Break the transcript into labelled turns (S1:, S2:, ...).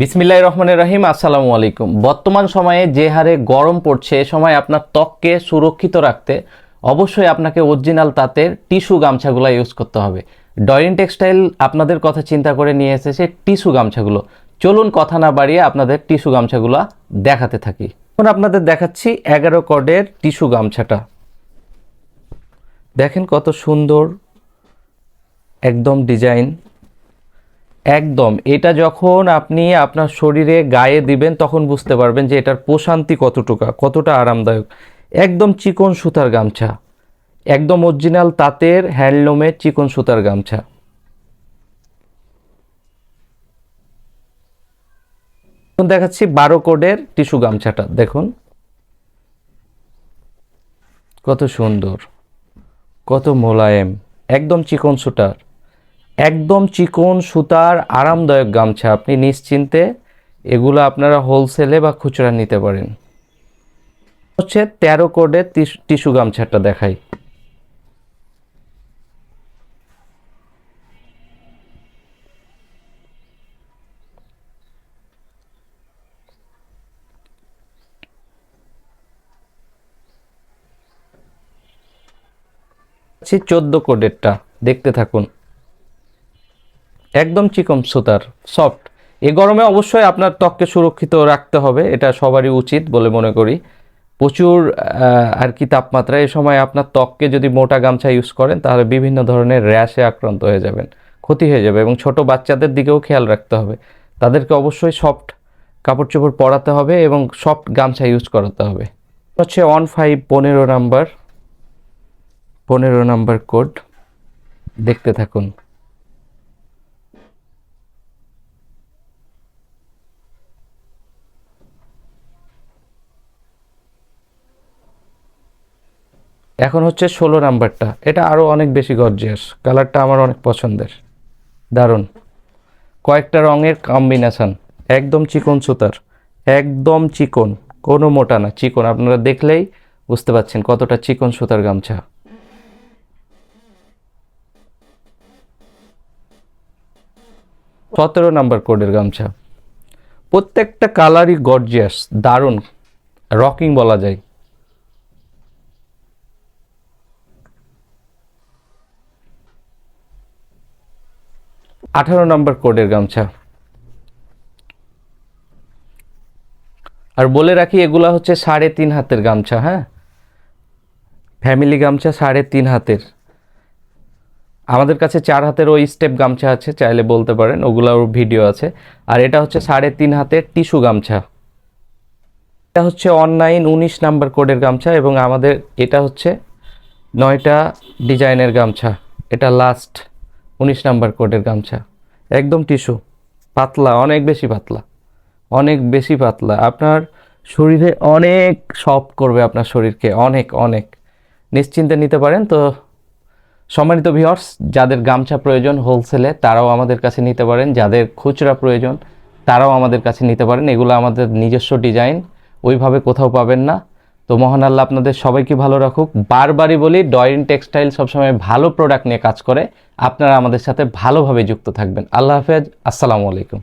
S1: বিসমিল্লাহ রহমানের রহিম, আসসালামু আলাইকুম। বর্তমান সময়ে যে হারে গরম পড়ছে, এ সময় আপনার ত্বককে সুরক্ষিত রাখতে অবশ্যই আপনাকে অরিজিনাল তাঁতের টিস্যু গামছাগুলো ইউজ করতে হবে। ডয়রিন টেক্সটাইল আপনাদের কথা চিন্তা করে নিয়ে এসেছে টিস্যু গামছাগুলো। চলুন কথা না বাড়িয়ে আপনাদের টিস্যু গামছাগুলো দেখাতে থাকি। এখন আপনাদের দেখাচ্ছি এগারো কডের টিস্যু গামছাটা। দেখেন কত সুন্দর একদম ডিজাইন। একদম। এটা যখন আপনি আপনার শরীরে গায়ে দিবেন, তখন বুঝতে পারবেন যে এটার প্রশান্তি কতটুকু, কতটা আরামদায়ক। একদম চিকন সুতার গামছা। একদম অরিজিনাল তাঁতের হ্যান্ডলুমের চিকন সুতার গামছা। দেখাচ্ছি বারো কোডের টিস্যু গামছাটা, দেখুন। কত সুন্দর, কত মোলায়েম, একদম চিকন সুতার। একদম চিকন, সুতার, আরামদায়ক গামছা। আপনি নিশ্চিন্তে এগুলো আপনারা হোলসেলে বা খুচরা নিতে পারেন। হচ্ছে তেরো কোডের টিস্যু গামছাটা দেখাই। চোদ্দ কোডেরটা। দেখতে থাকুন। একদম চিকন সুতার সফট এ গরমে অবশ্যই আপনার ত্বককে সুরক্ষিত রাখতে হবে, এটা সবারই উচিত বলে মনে করি। প্রচুর আর কি তাপমাত্রা, এ সময় আপনার ত্বককে যদি মোটা গামছা ইউজ করেন, তাহলে বিভিন্ন ধরনের র্যাশে আক্রান্ত হয়ে যাবেন, ক্ষতি হয়ে যাবে এবং ছোট বাচ্চাদের দিকেও খেয়াল রাখতে হবে। তাদেরকে অবশ্যই সফট কাপড় চোপড় পরাতে হবে এবং সফট গামছা ইউজ করাতে হবে। হচ্ছে ওয়ান ফাইভ পনেরো নাম্বার পনেরো নাম্বার কোড দেখতে থাকুন। এখন হচ্ছে ষোলো নাম্বারটা। এটা আরও অনেক বেশি গর্জিয়াস কালারটা আমার অনেক পছন্দের। দারুণ। কয়েকটা রঙের কম্বিনেশন একদম চিকন সুতার। একদম চিকন। কোনো মোটা না, চিকন। আপনারা দেখলেই বুঝতে পাচ্ছেন কতটা চিকন সুতার গামছা। সতেরো নাম্বার কোডের গামছা। প্রত্যেকটা কালারই গর্জিয়াস দারুণ। রকিং বলা যায়। আঠারো নম্বর কোডের গামছা। আর বলে রাখি, এগুলা হচ্ছে সাড়ে তিন হাতের গামছা হ্যাঁ? ফ্যামিলি গামছা সাড়ে তিন হাতের। আমাদের কাছে চার হাতের ওই স্টেপ গামছা আছে, চাইলে বলতে পারেন ওগুলোর ভিডিও আছে। আর এটা হচ্ছে সাড়ে তিন হাতের টিস্যু গামছা। এটা হচ্ছে অনলাইন উনিশ নাম্বার কোডের গামছা এবং আমাদের, এটা হচ্ছে নয়টা ডিজাইনের গামছা। এটা লাস্ট উনিশ নাম্বার কোডের গামছা। একদম টিস্যু। পাতলা, অনেক বেশি পাতলা। অনেক বেশি পাতলা। আপনার শরীরে অনেক সফট করবে আপনার শরীরকে। অনেক অনেক। নিশ্চিন্তে নিতে পারেন তো সম্মানিত ভিউয়ার্স যাদের গামছা প্রয়োজন হোলসেলে তারাও আমাদের কাছে নিতে পারেন। যাদের খুচরা প্রয়োজন, তারাও আমাদের কাছে নিতে পারেন। এগুলো আমাদের নিজস্ব ডিজাইন ওইভাবে কোথাও পাবেন না। তো মহান আল্লাহ আপনাদের সবাইকে ভালো রাখুক। বারবারই বলি ডয়েন টেক্সটাইল সবসময় ভালো প্রোডাক্ট নিয়ে কাজ করে। আপনারা আমাদের সাথে ভালোভাবে যুক্ত থাকবেন। আল্লাহ হাফেজ। আসসালামু আলাইকুম।